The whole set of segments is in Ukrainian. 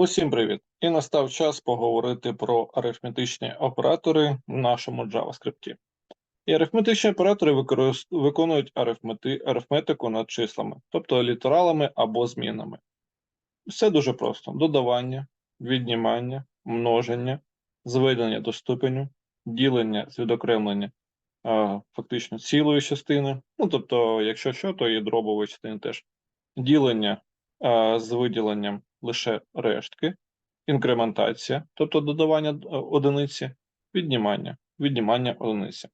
Усім привіт! І настав час поговорити про арифметичні оператори в нашому JavaScript. І арифметичні оператори виконують арифмети... арифметику над числами, тобто літералами або змінами. Все дуже просто: додавання, віднімання, множення, зведення до ступеню, ділення з відокремлення а, фактично цілої частини. Ну, тобто, якщо що, то і дробової частини теж. Ділення а, з виділенням лише рештки, інкрементація, тобто додавання е, одиниці, віднімання, віднімання одиниці.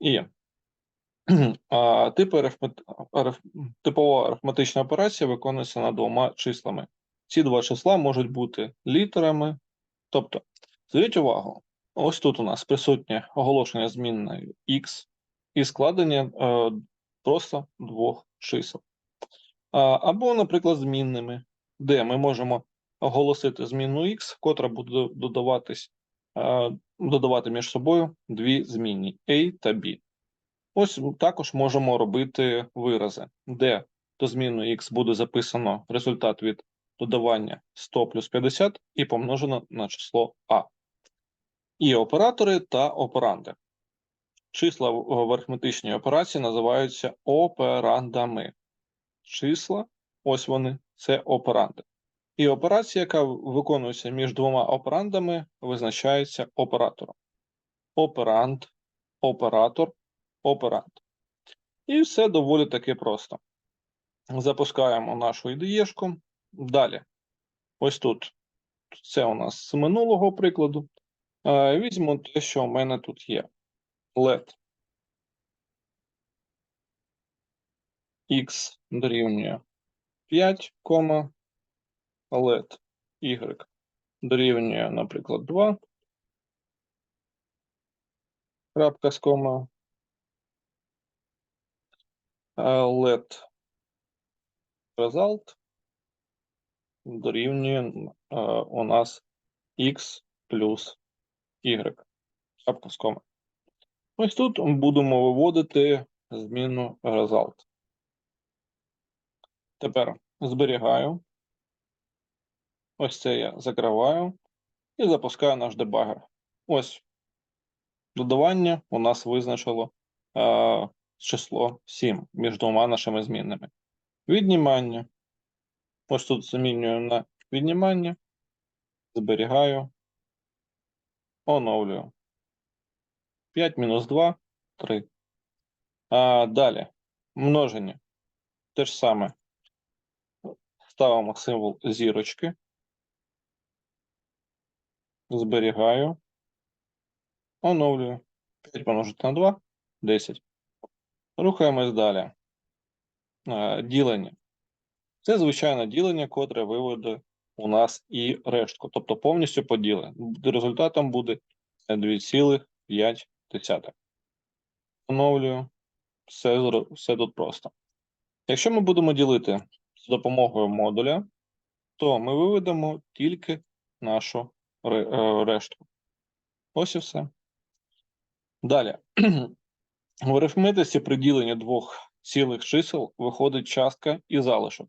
І а, типи арифмет... ариф... типова арифметична операція виконується над двома числами. Ці два числа можуть бути літерами. Тобто, зверніть увагу, ось тут у нас присутнє оголошення змінною x і складення е, просто двох чисел. А, або, наприклад, змінними, де ми можемо оголосити змінну x, котра буде додаватись, е, додавати між собою дві змінні a та b. Ось також можемо робити вирази, де до змінної x буде записано результат від додавання 100 плюс 50 і помножено на число a. І оператори та операнди. Числа в арифметичній операції називаються операндами. Числа, ось вони, це операнди. І операція, яка виконується між двома операндами, визначається оператором. Операнд, оператор, операнд. І все доволі таки просто. Запускаємо нашу ідеєшку. Далі. Ось тут. Це у нас з минулого прикладу. Е, Візьмемо те, що у мене тут є. LED X дорівнює 5, кома, LED Y дорівнює, наприклад, 2. Крапка з кома. LED result дорівнює е, у нас X плюс Y. Крапка з кома. Ось тут будемо виводити зміну result. Тепер зберігаю. Ось це я закриваю і запускаю наш дебагер. Ось додавання у нас визначило е, число 7 між двома нашими змінними. Віднімання. Ось тут замінюю на віднімання, зберігаю, оновлюю. 5 мінус 2 3. А, далі множення. Те ж саме. Ставимо символ зірочки. Зберігаю. Оновлюю. 5 помножити на 2 10. Рухаємось далі. Ділення. Це звичайне ділення, котре виведе у нас і рештку, тобто повністю поділе. Результатом буде 2,5. Оновлюю. Все, все тут просто. Якщо ми будемо ділити з допомогою модуля, то ми виведемо тільки нашу е, рештку. Ось і все. Далі. В арифметиці при діленні двох цілих чисел виходить частка і залишок.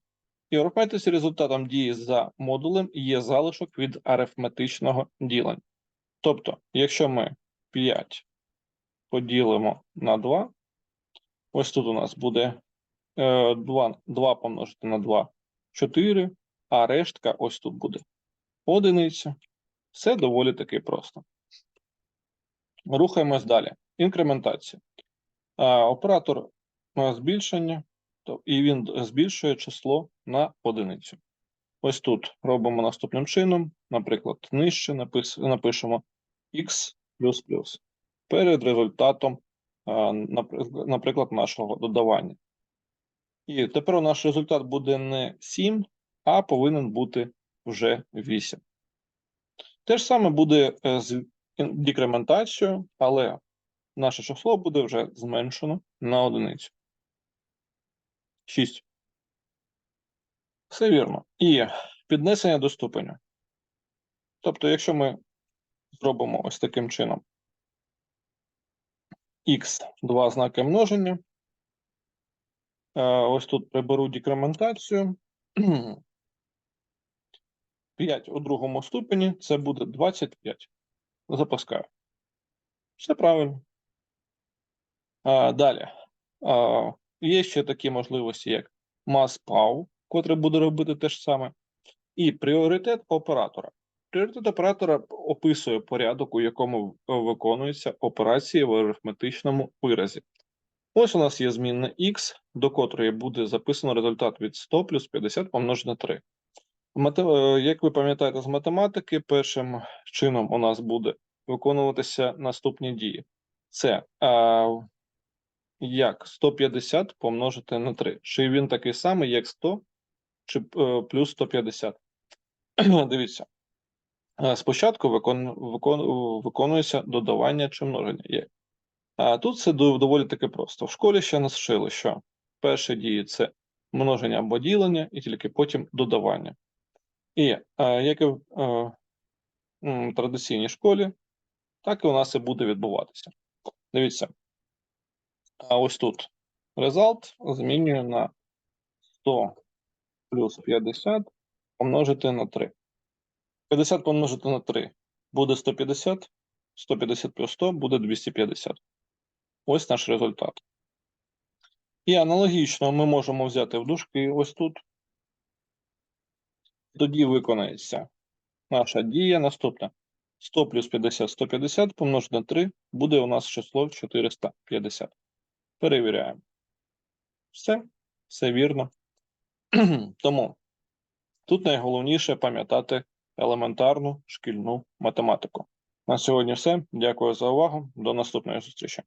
І в результатом дії за модулем є залишок від арифметичного ділення. Тобто, якщо ми 5 поділимо на 2, ось тут у нас буде 2, 2 помножити на 2 4, а рештка ось тут буде одиниця. Все доволі таки просто. Рухаємось далі. Інкрементація. Оператор е, збільшення, і він збільшує число на одиницю. Ось тут робимо наступним чином. Наприклад, нижче напишемо x перед результатом, наприклад, нашого додавання. І тепер наш результат буде не 7, а повинен бути вже 8. Те ж саме буде е, з декрементацією, але наше число буде вже зменшено на одиницю. 6. Все вірно. І піднесення до ступеню. Тобто, якщо ми зробимо ось таким чином x два знаки множення, е, ось тут приберу декрементацію, 5 у другому ступені це буде 25. Запускаю. Все правильно. А, далі. А, є ще такі можливості, як MassPow, котрий буде робити те ж саме, і пріоритет оператора. Пріоритет оператора описує порядок, у якому е, виконуються операції в арифметичному виразі. Ось у нас є змінна x, до котрої буде записано результат від 100 плюс 50 помножити на 3. Е, Як ви пам'ятаєте з математики, першим чином у нас буде виконуватися наступні дії. Це а, як 150 помножити на 3. Чи він такий самий, як 100, чи е, плюс 150. Дивіться. Е, Спочатку викон, викон, виконується додавання чи множення. Тут це доволі таки просто. В школі ще нас вчили, що перші дії це множення або ділення, і тільки потім додавання. І е, як і в е, традиційній школі, так і у нас і буде відбуватися. Дивіться, а ось тут result змінюю на 100 плюс 50 помножити на 3. 50 помножити на 3 буде 150, 150 плюс 100 буде 250. Ось наш результат. І аналогічно ми можемо взяти в дужки ось тут. Тоді виконається наша дія наступна. 100 плюс 50, 150 помножити на 3 буде у нас число 450. Перевіряємо. Все, все вірно. Тому тут найголовніше пам'ятати елементарну шкільну математику. На сьогодні все. Дякую за увагу. До наступної зустрічі.